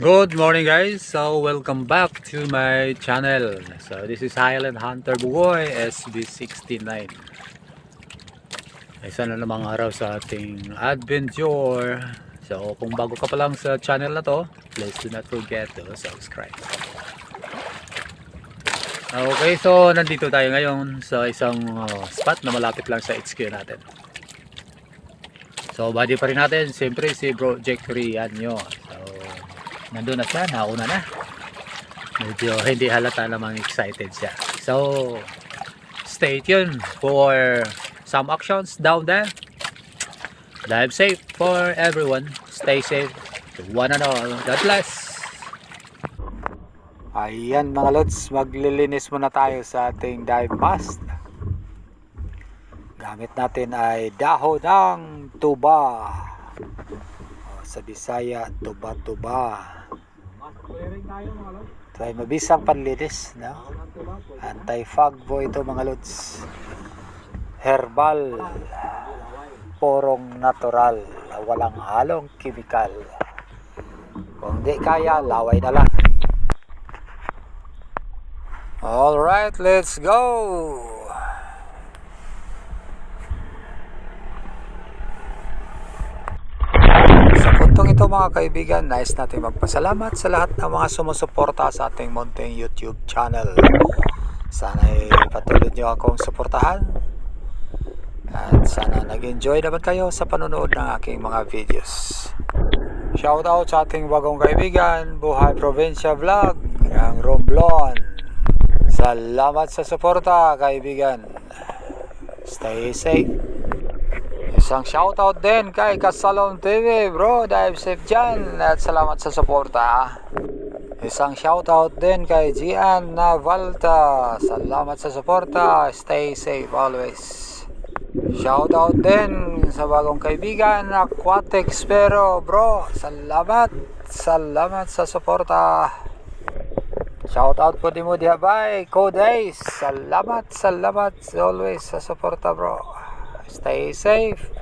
Good morning guys. So welcome back to my channel. So this is Highland Hunter Bugoy SB69. Isa na namang araw sa ating adventure. So kung bago ka pa lang sa channel na to, please do not forget to subscribe. Okay, so nandito tayo ngayon sa isang uh, spot na malapit lang sa HQ natin. So body pa rin natin, siyempre si Bro Jack Rian yun. So nandun na siya, nauna na. Medyo hindi halata namang excited siya. So, stay tuned for some actions down there. Drive safe for everyone. Stay safe to one and all. God bless. Ayan mga lods, maglilinis muna tayo sa ating dive mask. Gamit natin ay dahon ng tuba. Sa Bisaya, tuba-tuba. Ito ay mabisang panlinis, no? Anti-fog po ito mga lods. Herbal. Porong natural. Walang halong chemical. Kung di kaya, laway na lang. Alright, let's go! Sa puntong ito mga kaibigan, nais natin magpasalamat sa lahat ng mga sumusuporta sa ating munting YouTube channel. Sana ay patuloy nyo akong suportahan. At sana nag-enjoy naman kayo sa panonood ng aking mga videos. Shoutout sa ating bagong kaibigan, Buhay Provincia Vlog, ng Romblon. Salamat sa suporta kaibigan. Stay safe. Isang shoutout din kay Kasalon TV bro, dive safe dyan at salamat sa suporta. Isang shoutout din kay Gian Navalta, salamat sa suporta, stay safe always. Shoutout din sa bagong kaibigan Aquatic Spero bro, salamat, salamat sa suporta. Shoutout po din mo diha bay, Codays, salamat, salamat always sa suporta bro. Stay safe.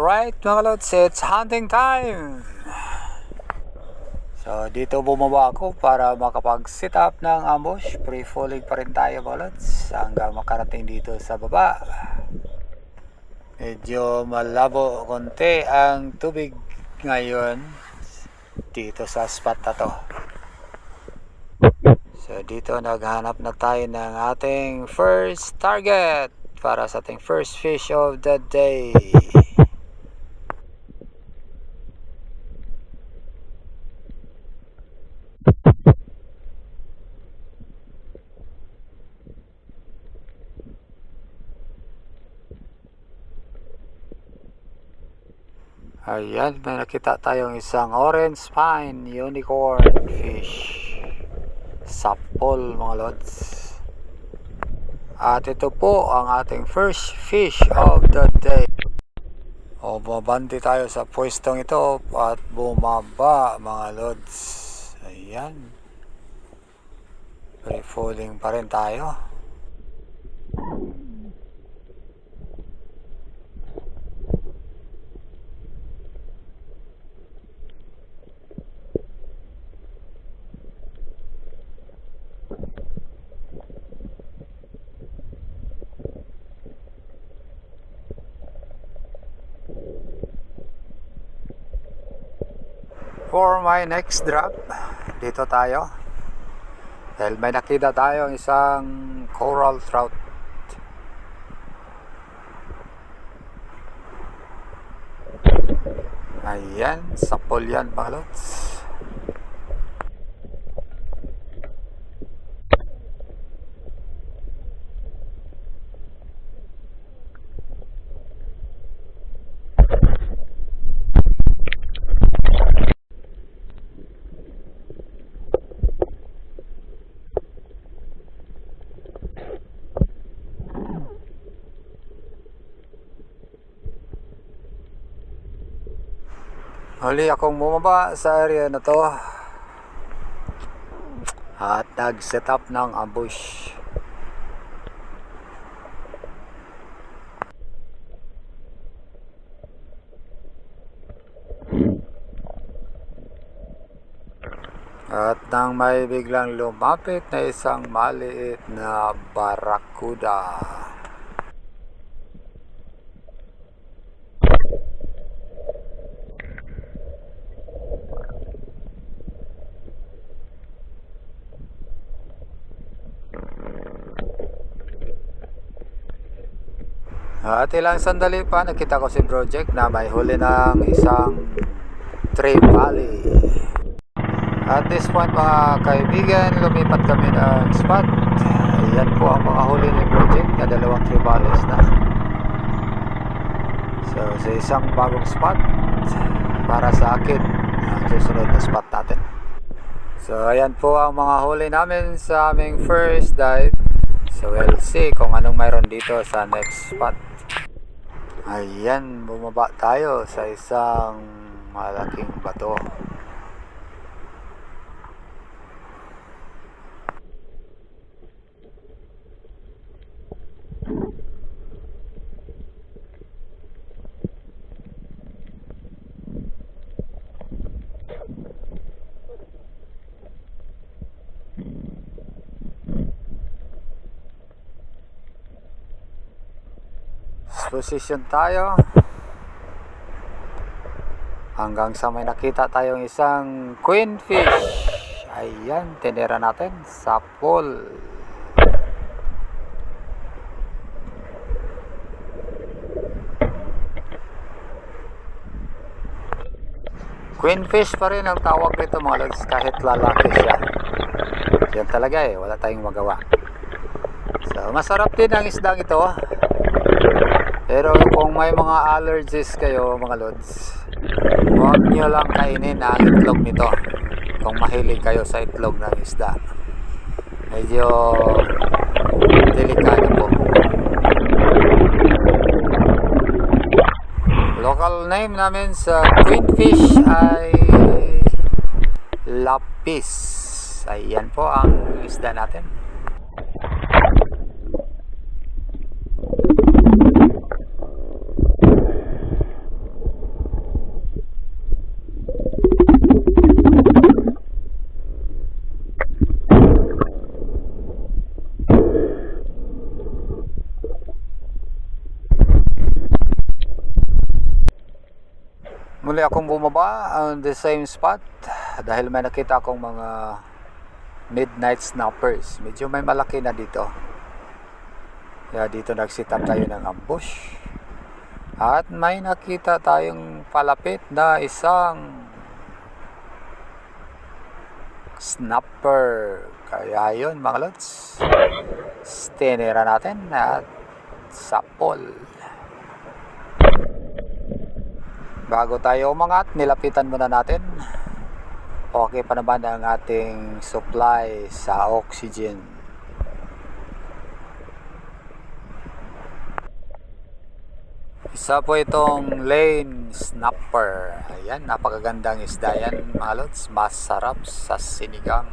Alright mga lods, it's hunting time! So dito bumaba ako para makapag-sit up ng ambush. Pre-falling pa rin tayo mga lods hanggang makarating dito sa baba. Medyo malabo konti ang tubig ngayon dito sa spot na to. So dito naghanap na tayo ng ating first target para sa ating first fish of the day. Ayan, may nakita tayong isang orange spine unicorn fish. Sapol mga lods. At ito po ang ating first fish of the day. O bumabante tayo sa pwestong ito at bumaba mga lods. Ayan. Free falling pa rin tayo. For my next drop, dito tayo. Dahil may nakita tayong isang coral trout. Ayan, sapol yan mga. Huli akong bumaba sa area na to. At nag-set up ng ambush. At nang may biglang lumapit na isang maliit na barakuda. At ilang sandali pa nakita ko si Project na may huli ng isang tree valley. At this point mga kaibigan, lumipat kami ng spot. Ayan po ang mga huli ni Project na dalawang tree valleys na. So sa isang bagong spot para sa akin ang susunod na spot natin. So ayan po ang mga huli namin sa aming first dive. So we'll see kung anong mayroon dito sa next spot. Ayan, bumaba tayo sa isang malaking bato. Position tayo. Hanggang sa may nakita tayong isang queen fish. Ayan, tinira natin sa pool. Queen fish pa rin ang tawag nito mga lods kahit lalaki siya. Yan talaga eh, wala tayong magawa. So, masarap din ang isdang ito. Pero kung may mga allergies kayo mga lods, huwag nyo lang kainin ang itlog nito. Kung mahilig kayo sa itlog ng isda. Medyo delikado po. Local name namin sa queenfish ay lapis. Ayan po ang isda natin. Muli akong bumaba on the same spot dahil may nakita akong mga midnight snappers. Medyo may malaki na dito. Kaya dito nag-sit up tayo ng ambush. At may nakita tayong palapit na isang snapper. Kaya yun mga lods. Tinira natin at sapol. Bago tayo umangat, nilapitan muna natin. Okay pa naman ang ating supply sa oxygen. Isa po itong lane snapper. Ayan, napakagandang isda yan mga lods. Masarap sa sinigang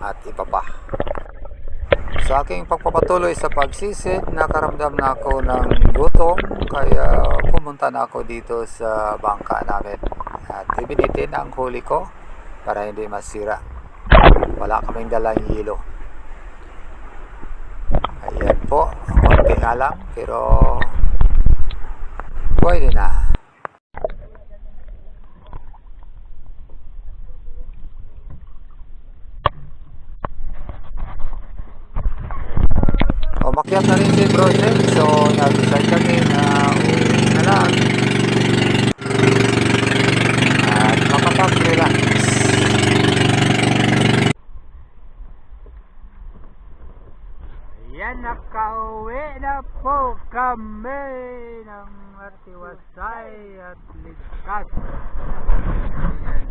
at iba pa. Sa aking pagpapatuloy sa pagsisid, nakaramdam na ako ng gutom kaya pumunta na ako dito sa bangka namin. At ibinitin ang huli ko para hindi masira. Wala kaming dalang hilo. Ayan po, konti nga lang pero pwede na. Umakyat na rin si Project so nag-decide kami na uwi na lang at makapag-relax. Yan, nakauwi na po kami ng Artiwasay at Ligtas. Ayan.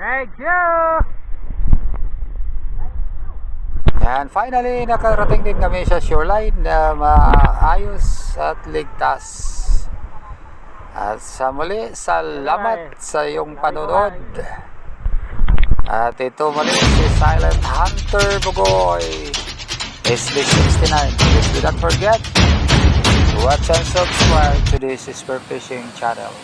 Thank you! And finally, nakarating din kami sa shoreline na maayos at ligtas. At sa muli, salamat sa iyong panonood. At ito muli si Silent Hunter Bugoy. SB69. Please do not forget to watch and subscribe to this Super Fishing channel.